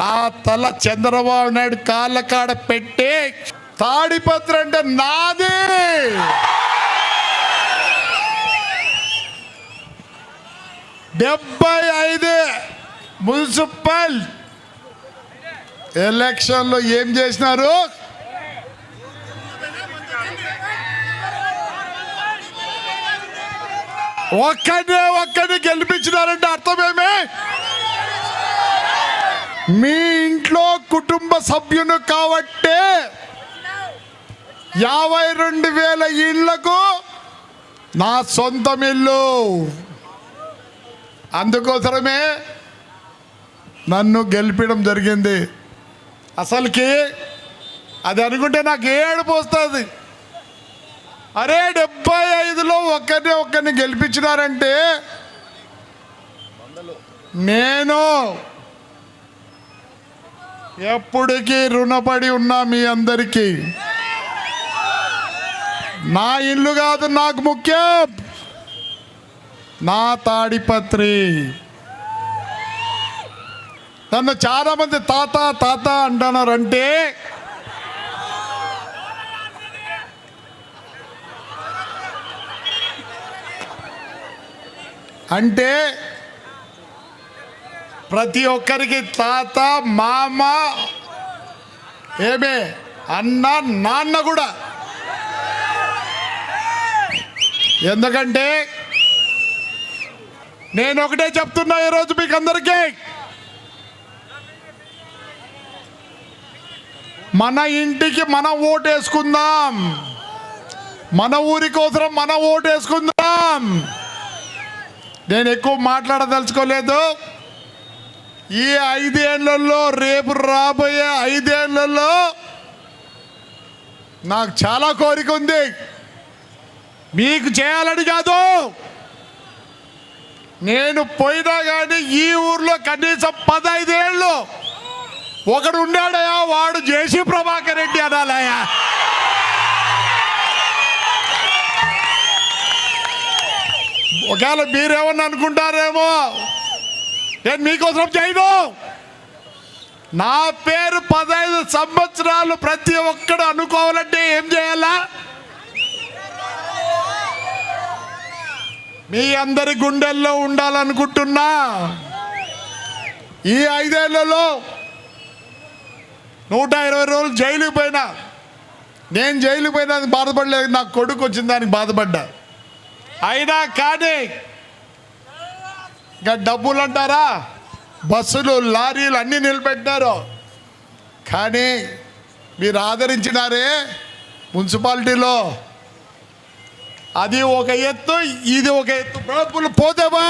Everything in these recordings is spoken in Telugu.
నా తల చంద్రబాబు నాయుడు కాళ్ళ కాడ పెట్టి తాడిపత్రి అంటే నాది. డెబ్బై ఐదు మున్సిపల్ ఎలక్షన్లో ఏం చేసినారు? ఒక్కడే ఒక్కడిని గెలిపించినారంటే అర్థమేమే? మీ ఇంట్లో కుటుంబ సభ్యులు కాబట్టే యాభై రెండు వేల ఇళ్ళకు నా సొంతం ఇల్లు. అందుకోసమే నన్ను గెలిపడం జరిగింది. అసలుకి అది అనుకుంటే నాకు ఏడుపు వస్తుంది. అరే డెబ్బై ఐదులో ఒక్కరిని ఒక్కరిని గెలిపించినారంటే నేను ఎప్పటికీ రుణపడి ఉన్నా మీ అందరికీ. నా ఇల్లు కాదు నాకు ముఖ్యం. నా తాడిపత్రి. నన్ను చాలామంది తాత తాత అంటున్నారంటే అంటే ప్రతి ఒక్కరికి తాత మామ ఏమే అన్న నాన్న కూడా. ఎందుకంటే నేను ఒకటే చెప్తున్నా ఈరోజు మీకు అందరికీ మన ఇంటికి మనం ఓటు వేసుకుందాం మన ఊరి కోసం మనం ఓటు వేసుకుందాం నేను ఎక్కువ మాట్లాడదలుచుకోలేదు. ఈ ఐదేళ్ళలో రేపు రాబోయే ఐదేళ్ళలో నాకు చాలా కోరిక ఉంది. మీకు చేయాలని కాదు. నేను పోయినా కానీ ఈ ఊర్లో కనీసం పదైదేళ్ళు ఒకడు ఉన్నాడయా? వాడు జేసీ ప్రభాకర్ రెడ్డి అనాలయా? ఒకవేళ మీరేమన్నా అనుకుంటారేమో నేను మీకోసం చేయను? నా పేరు పదహైదు సంవత్సరాలు ప్రతి ఒక్కడు అనుకోవాలంటే ఏం చేయాలా? మీ అందరి గుండెల్లో ఉండాలనుకుంటున్నా. ఈ ఐదేళ్ళలో నూట ఇరవై రోజులు జైలుకి పోయినా. నేను జైలుకి పోయినా బాధపడలేదు నా కొడుకు వచ్చిన దానికి బాధపడ్డా. అయినా కానీ డబ్బులు అంటారా బస్సులు లారీలు అన్నీ నిలబెట్టారు కానీ మీరు ఆదరించినారే మున్సిపాలిటీలో. అది ఒక ఎత్తు ఇది ఒక ఎత్తు. డబ్బులు పోతేమా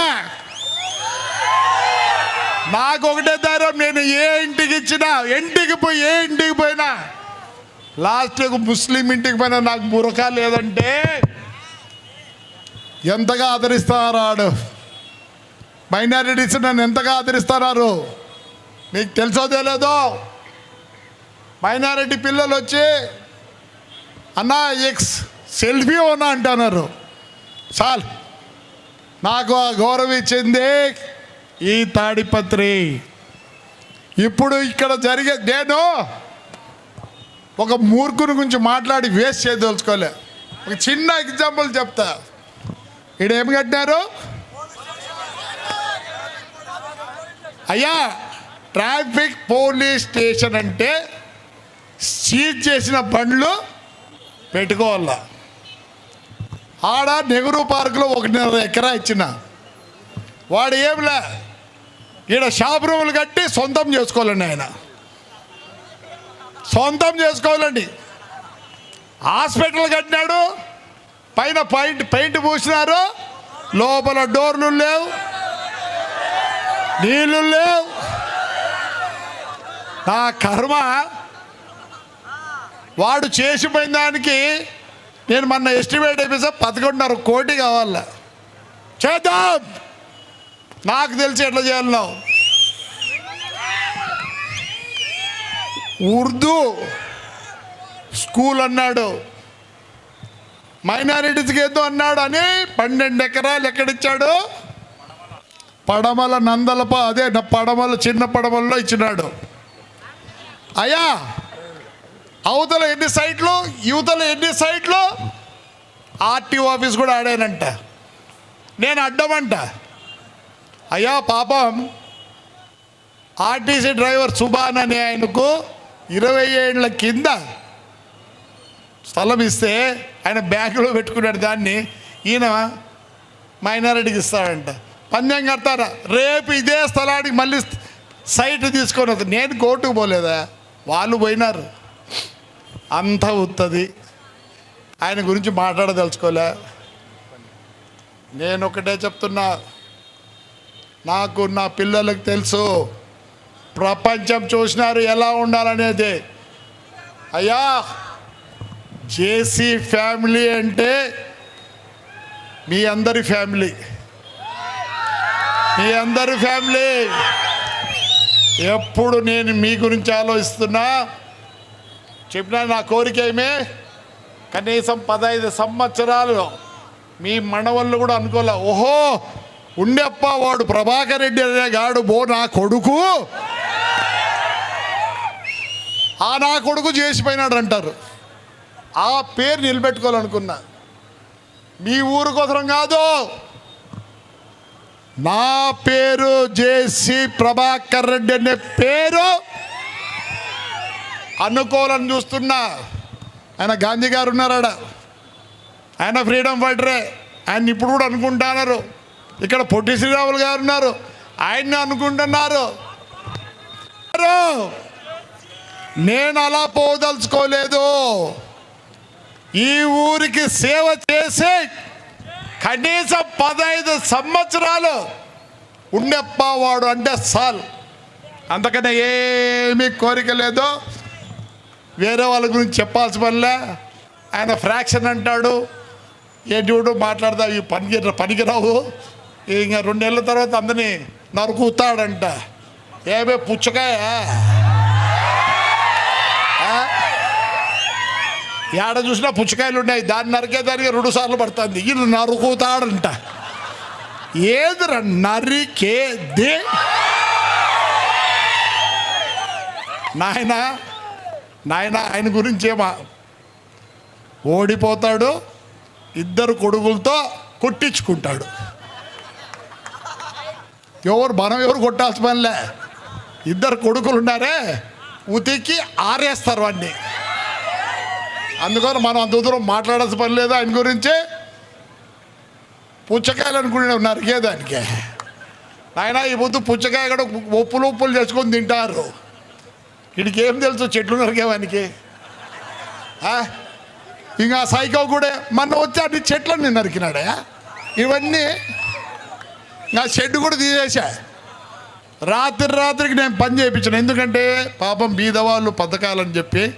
నాకు ఒకటే దారం నేను ఏ ఇంటికి ఇచ్చినా ఇంటికి పోయి ఏ ఇంటికి పోయినా లాస్ట్కు ముస్లిం ఇంటికి పోయినా నాకు బురకా లేదంటే ఎంతగా ఆదరిస్తున్నారు మైనారిటీస్ నన్ను ఎంతగా ఆదరిస్తున్నారు మీకు తెలుసో తెలియదో మైనారిటీ పిల్లలు వచ్చి అన్నా ఎక్స్ సెల్ఫీ ఉన్నా అంటున్నారు. చాలు నాకు ఆ గౌరవం ఇచ్చింది ఈ తాడిపత్రి. ఇప్పుడు ఇక్కడ జరిగే నేను ఒక మూర్ఖుని గురించి మాట్లాడి వేస్ట్ చేయదలుచుకోలే. ఒక చిన్న ఎగ్జాంపుల్ చెప్తా. ఇడేం కట్టినారు? అయ్యా ట్రాఫిక్ పోలీస్ స్టేషన్ అంటే సీజ్ చేసిన బండ్లు పెట్టుకోవాలా? ఆడ నెహ్రూ పార్కులో ఒకటిన్నర ఎకరా ఇచ్చిన. వాడు ఏంలే ఈడ షాప్ రూములు కట్టి సొంతం చేసుకోవాలండి ఆయన. సొంతం చేసుకోవాలండి. హాస్పిటల్ కట్టినాడు పైన పెయింట్ పెయింట్ పూసినారు లోపల డోర్లు లేవు. నీళ్ళు లేవు. నా కర్మ వాడు చేసిపోయిన దానికి నేను మొన్న ఎస్టిమేట్ అయిపోయి పదకొండున్నర కోటి కావాల. చేద్దాం. నాకు తెలిసి ఎట్లా చేయాలన్నావు? ఉర్దూ స్కూల్ అన్నాడు. మైనారిటీస్కి ఏదో అన్నాడు అని పన్నెండు ఎకరాలు ఎక్కడిచ్చాడు? పడమల నందలప అదే నా పడమల చిన్న పడమల్లో ఇచ్చినాడు. అయ్యా అవతల ఎన్ని సైట్లు యువతల ఎన్ని సైట్లు ఆర్టీఓ ఆఫీస్ కూడా ఆడానంట నేను అడ్డమంట. అయ్యా పాపం ఆర్టీసీ డ్రైవర్ సుభాన్ అనే ఆయనకు ఇరవై ఏళ్ళ కింద స్థలం ఇస్తే ఆయన బ్యాంకులో పెట్టుకున్నాడు దాన్ని. ఈయన మైనారిటీకి ఇస్తాడంట. పందెం కడతారా? రేపు ఇదే స్థలానికి మళ్ళీ సైట్ తీసుకొని నేను కోర్టుకు పోలేదా? వాళ్ళు పోయినారు. అంతా ఉత్తది. ఆయన గురించి మాట్లాడదలుచుకోలే. నేను ఒకటే చెప్తున్నా. నాకు నా పిల్లలకు తెలుసు. ప్రపంచం చూసినారు ఎలా ఉండాలనేది. అయ్యా జేసీ ఫ్యామిలీ అంటే మీ అందరి ఫ్యామిలీ. మీ అందరి ఫ్యామిలీ ఎప్పుడు నేను మీ గురించి ఆలోచిస్తున్నా చెప్పినా నా కోరిక ఏమే? కనీసం పదహైదు సంవత్సరాలు మీ మనవళ్ళు కూడా అనుకోలే. ఓహో ఉండెప్ప వాడు ప్రభాకర్ రెడ్డి అనే గాడు బో నా కొడుకు. ఆ నా కొడుకు చేసిపోయినాడు అంటారు. ఆ పేరు నిలబెట్టుకోవాలనుకున్నా. మీ ఊరు కోసం కాదు. నా పేరు జేసి ప్రభాకర్ రెడ్డి అనే పేరు అనుకోవాలని చూస్తున్నా. ఆయన గాంధీ గారు ఉన్నారాడ. ఆయన ఫ్రీడమ్ ఫైటరే. ఆయన ఇప్పుడు కూడా అనుకుంటున్నారు ఇక్కడ పొట్టి శ్రీరాములు గారు ఉన్నారు. ఆయన్ని అనుకుంటున్నారు. నేను అలా పోదలుచుకోలేదు. ఈ ఊరికి సేవ చేసే కనీసం పదహైదు సంవత్సరాలు ఉండెప్ప వాడు అంటే సాల్. అంతకనే ఏమీ కోరిక లేదు. వేరే వాళ్ళ గురించి చెప్పాల్సి వల్లే ఆయన ఫ్రాక్షన్ అంటాడు. ఏ చూడు మాట్లాడదా? ఈ పనికి పనికిరావు ఇంకా రెండేళ్ళ తర్వాత అందరినీ నరుకుతాడంట. ఏమే పుచ్చకాయ? ఏడ చూసినా పుచ్చకాయలు ఉన్నాయి. దాన్ని నరికేదానికి రెండు సార్లు పడుతుంది. ఇది నరుకుతాడంట. ఏదిరా నరికేది? నాయన నాయన ఆయన గురించి ఏమా? ఓడిపోతాడు ఇద్దరు కొడుకులతో కొట్టించుకుంటాడు. ఎవరు మనం ఎవరు కొట్టాల్సిన పనిలే? ఇద్దరు కొడుకులు ఉన్నారే ఉతికి ఆరేస్తారు వాడిని అందుకని మనం అంత దూరం మాట్లాడాల్సిన పని లేదు. ఆయన గురించి పుచ్చకాయలు అనుకునే నరికేదానికి ఆయన ఈ పొద్దు పుచ్చకాయ కూడా ఉప్పులు ఉప్పులు చేసుకొని తింటారు. వీడికి ఏం తెలుసు? చెట్లు నరికేవానికి ఇంకా సైకో కూడా మొన్న వచ్చి అన్ని చెట్లన్నీ నరికినాడే. ఇవన్నీ నా షెడ్ కూడా తీసేసా. రాత్రి రాత్రికి నేను పని చేయించాను. ఎందుకంటే పాపం బీదవాళ్ళు పథకాలని చెప్పి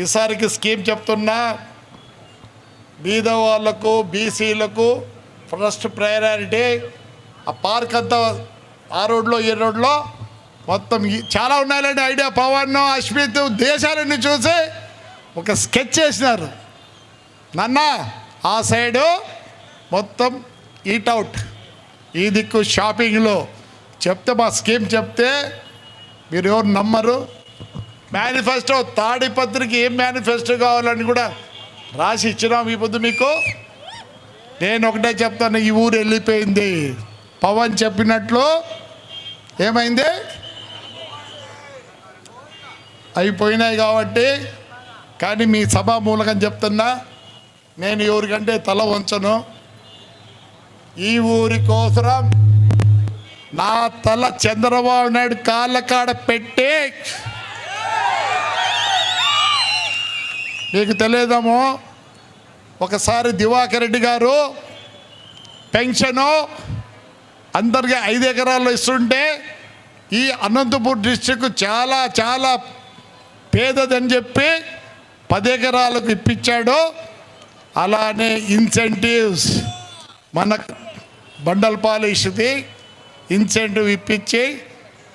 ఈసారికి స్కీమ్ చెప్తున్నా బీదవాళ్ళకు బీసీలకు ఫస్ట్ ప్రయారిటీ ఆ పార్క్ అంతా ఆ రోడ్లో ఈ రోడ్లో మొత్తం చాలా ఉన్నాయండి ఐడియా. పవన్ అశ్మిత్ దేశాలన్నీ చూసి ఒక స్కెచ్ చేసినారు నాన్న ఆ సైడు మొత్తం ఈట్అవుట్ ఈ దిక్కు షాపింగ్లో చెప్తే మా స్కీమ్ చెప్తే మీరు ఎవరు నమ్మరు? మేనిఫెస్టో తాడిపత్రికి ఏం మేనిఫెస్టో కావాలని కూడా రాసి ఇచ్చినాం ఈ పొద్దు మీకు. నేను ఒకటే చెప్తాను ఈ ఊరు వెళ్ళిపోయింది. పవన్ చెప్పినట్లు ఏమైంది? అయిపోయినాయి కాబట్టి కానీ మీ సభా మూలకం చెప్తున్నా నేను ఎవరికంటే తల వంచను. ఈ ఊరి కోసరం నా తల చంద్రబాబు నాయుడు కాళ్ళకాడ పెట్టి మీకు తెలియదేమో? ఒకసారి దివాకర్ రెడ్డి గారు పెన్షను అందరికీ ఐదు ఎకరాలు ఇస్తుంటే ఈ అనంతపూర్ డిస్టిక్ చాలా చాలా పేదదని చెప్పి పది ఎకరాలకు ఇప్పించాడు. అలానే ఇన్సెంటివ్స్ మన బండల్ ఇస్తుంది ఇన్సెంటివ్ ఇప్పించి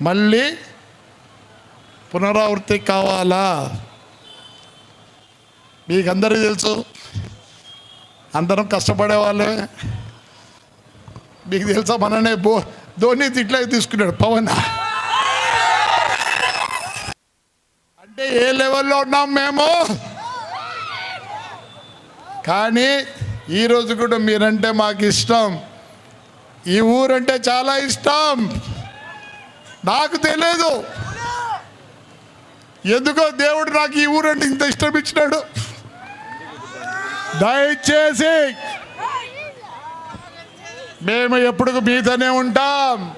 మళ్ళీ పునరావృతి కావాలా? మీకు అందరికీ తెలుసు. అందరం కష్టపడే వాళ్ళే మీకు తెలుసా మననే బో ధోని తిట్లే తీసుకున్నాడు పవన్. ఏ లెవెల్లో ఉన్నాం మేము? కానీ ఈరోజు కూడా మీరంటే మాకు ఇష్టం. ఈ ఊరంటే చాలా ఇష్టం. నాకు తెలియదు ఎందుకో దేవుడు నాకు ఈ ఊరంటే ఇంత ఇష్టం ఇచ్చినాడు. దయచేసి మేము ఎప్పుడు మీతోనే ఉంటాం.